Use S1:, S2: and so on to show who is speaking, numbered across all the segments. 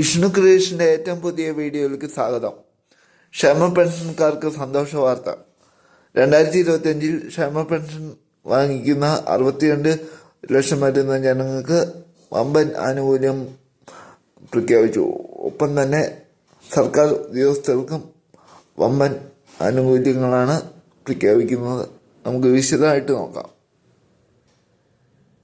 S1: വിഷ്ണു ക്രിയേഷന്റെ ഏറ്റവും പുതിയ വീഡിയോയിലേക്ക് സ്വാഗതം. ക്ഷേമ പെൻഷൻകാർക്ക് സന്തോഷ വാർത്ത. രണ്ടായിരത്തി ഇരുപത്തിയഞ്ചിൽ ക്ഷേമ പെൻഷൻ വാങ്ങിക്കുന്ന അറുപത്തിരണ്ട് ലക്ഷം വരുന്ന ജനങ്ങൾക്ക് വമ്പൻ ആനുകൂല്യം പ്രഖ്യാപിച്ചു. ഒപ്പം തന്നെ സർക്കാർ ഉദ്യോഗസ്ഥർക്കും വമ്പൻ ആനുകൂല്യങ്ങളാണ് പ്രഖ്യാപിക്കുന്നത്. നമുക്ക് വിശദമായിട്ട് നോക്കാം.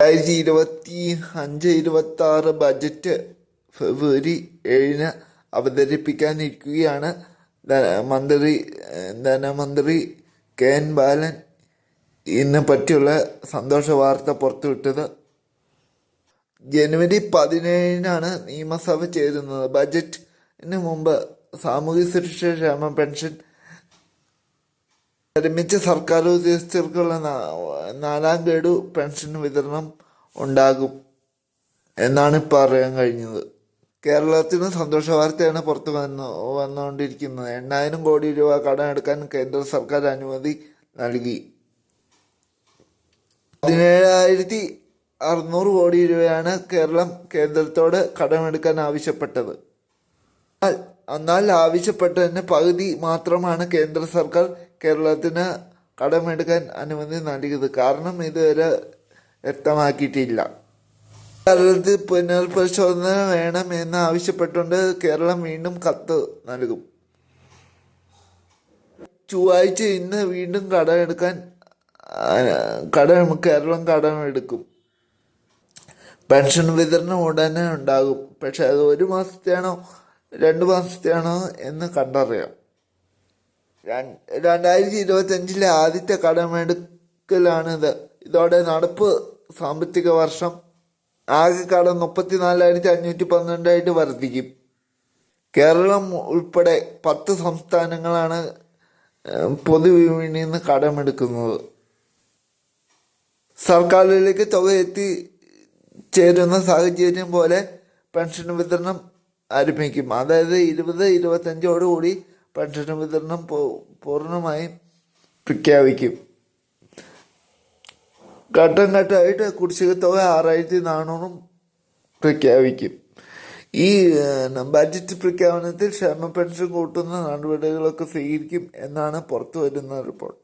S1: രണ്ടായിരത്തി ഇരുപത്തി അഞ്ച് ഇരുപത്തി ആറ് ബജറ്റ് ഫെബ്രുവരി ഏഴിന് അവതരിപ്പിക്കാനിരിക്കുകയാണ് മന്ത്രി ധനമന്ത്രി കെ എൻ ബാലൻ. ഇതിനെ പറ്റിയുള്ള സന്തോഷ വാർത്ത പുറത്തുവിട്ടത്. ജനുവരി പതിനേഴിനാണ് നിയമസഭ ചേരുന്നത്. ബജറ്റിന് മുമ്പ് സാമൂഹ്യ സുരക്ഷ ക്ഷേമ പെൻഷൻ ഒരുമിച്ച് സർക്കാർ ഉദ്യോഗസ്ഥർക്കുള്ള നാലാം ഗഡു പെൻഷൻ വിതരണം ഉണ്ടാകും എന്നാണ് ഇപ്പോൾ അറിയാൻ കഴിഞ്ഞത്. കേരളത്തിന് സന്തോഷ വാർത്തയാണ് പുറത്തു വന്നു വന്നുകൊണ്ടിരിക്കുന്നത് എണ്ണായിരം കോടി രൂപ കടം എടുക്കാൻ കേന്ദ്ര സർക്കാർ അനുമതി നൽകി. പതിനേഴായിരത്തി അറുന്നൂറ് കോടി രൂപയാണ് കേരളം കേന്ദ്രത്തോട് കടമെടുക്കാൻ ആവശ്യപ്പെട്ടത്. എന്നാൽ ആവശ്യപ്പെട്ടതിന് പകുതി മാത്രമാണ് കേന്ദ്ര സർക്കാർ കേരളത്തിന് കടമെടുക്കാൻ അനുമതി നൽകിയത്. കാരണം ഇതുവരെ വ്യക്തമാക്കിയിട്ടില്ല. കേരളത്തിൽ പുനർപരിശോധന വേണമെന്ന് ആവശ്യപ്പെട്ടുകൊണ്ട് കേരളം വീണ്ടും കത്ത് നൽകും. ചൊവ്വാഴ്ച ഇന്ന് വീണ്ടും കടമെടുക്കാൻ കടം കേരളം കടമെടുക്കും പെൻഷൻ വിതരണം ഉടനെ ഉണ്ടാകും. പക്ഷെ അത് ഒരു മാസത്തെയാണോ രണ്ട് മാസത്തെയാണോ എന്ന് കണ്ടറിയാം. രണ്ട് രണ്ടായിരത്തി ഇരുപത്തി അഞ്ചിലെ ആദ്യത്തെ കടമെടുക്കലാണിത്. ഇതോടെ നടപ്പ് സാമ്പത്തിക വർഷം ആകെ കടം മുപ്പത്തിനാലായിരത്തി അഞ്ഞൂറ്റി പന്ത്രണ്ടായിട്ട് വർദ്ധിക്കും. കേരളം ഉൾപ്പെടെ പത്ത് സംസ്ഥാനങ്ങളാണ് പൊതുവിപണിയിൽ നിന്ന് കടമെടുക്കുന്നത്. സർക്കാരിലേക്ക് തുക എത്തി ചേരുന്ന സാഹചര്യം പോലെ പെൻഷൻ വിതരണം ആരംഭിക്കും. അതായത് ഇരുപത് ഇരുപത്തഞ്ചോടുകൂടി പെൻഷൻ വിതരണം പൂർണമായും പ്രഖ്യാപിക്കും. ഘട്ടം ഘട്ടമായിട്ട് കുടിശ്ശിക തുക ആറായിരത്തി നാനൂറും പ്രഖ്യാപിക്കും. ഈ ബഡ്ജറ്റ് പ്രഖ്യാപനത്തിൽ ക്ഷേമ പെൻഷൻ കൂട്ടുന്ന നടപടികളൊക്കെ സ്വീകരിക്കും എന്നാണ് പുറത്തു വരുന്ന റിപ്പോർട്ട്.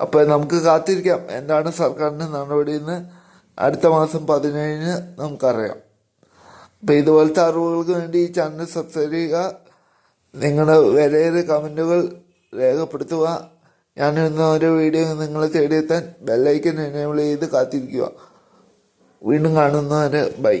S1: അപ്പോൾ നമുക്ക് കാത്തിരിക്കാം. എന്താണ് സർക്കാരിന്റെ നടപടി എന്ന് അടുത്ത മാസം പതിനേഴിന് നമുക്കറിയാം. അപ്പോൾ ഇതുപോലത്തെ അറിവുകൾക്ക് വേണ്ടി ഈ ചാനൽ സബ്സ്ക്രൈബ് ചെയ്യുക. നിങ്ങളുടെ വിലയേറിയ കമന്റുകൾ രേഖപ്പെടുത്തുക. ഞാനിടുന്ന ഓരോ വീഡിയോ നിങ്ങളെ തേടിയെത്താൻ ബെല്ലൈക്കൻ എനേബിൾ ചെയ്ത് കാത്തിരിക്കുക. വീണ്ടും കാണുന്നവരെ ബൈ